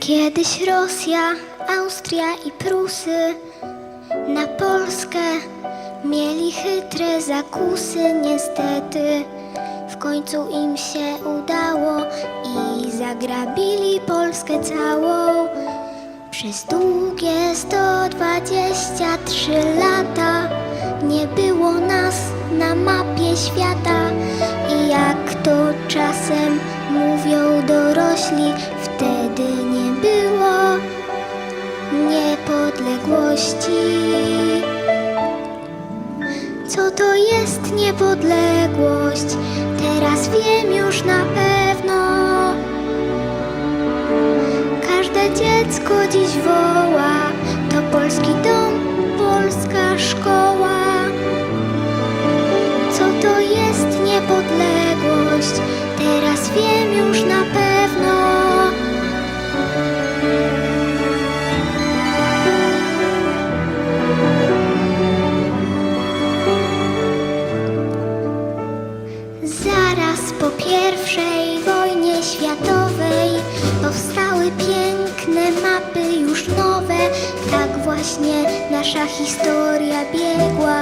Kiedyś Rosja, Austria i Prusy na Polskę mieli chytre zakusy. Niestety w końcu im się udało i zagrabili Polskę całą. Przez długie 123 lata nie było nas na mapie świata i jak to czasem mówią dorośli, wtedy nie było niepodległości. Co to jest niepodległość? Teraz wiem już na pewno. Każde dziecko dziś woła, to polski dom, Zaraz po pierwszej wojnie światowej powstały piękne mapy już nowe. Tak właśnie nasza historia biegła,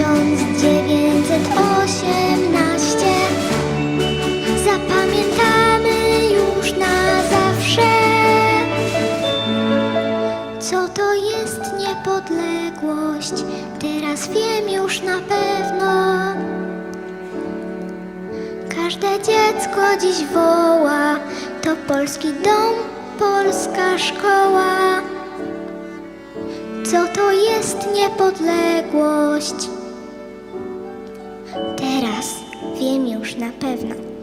1918 Zapamiętamy już na zawsze Co to jest niepodległość? Teraz wiem już na pewno Każde dziecko dziś woła, to polski dom, polska szkoła. Co to jest niepodległość? Na pewno.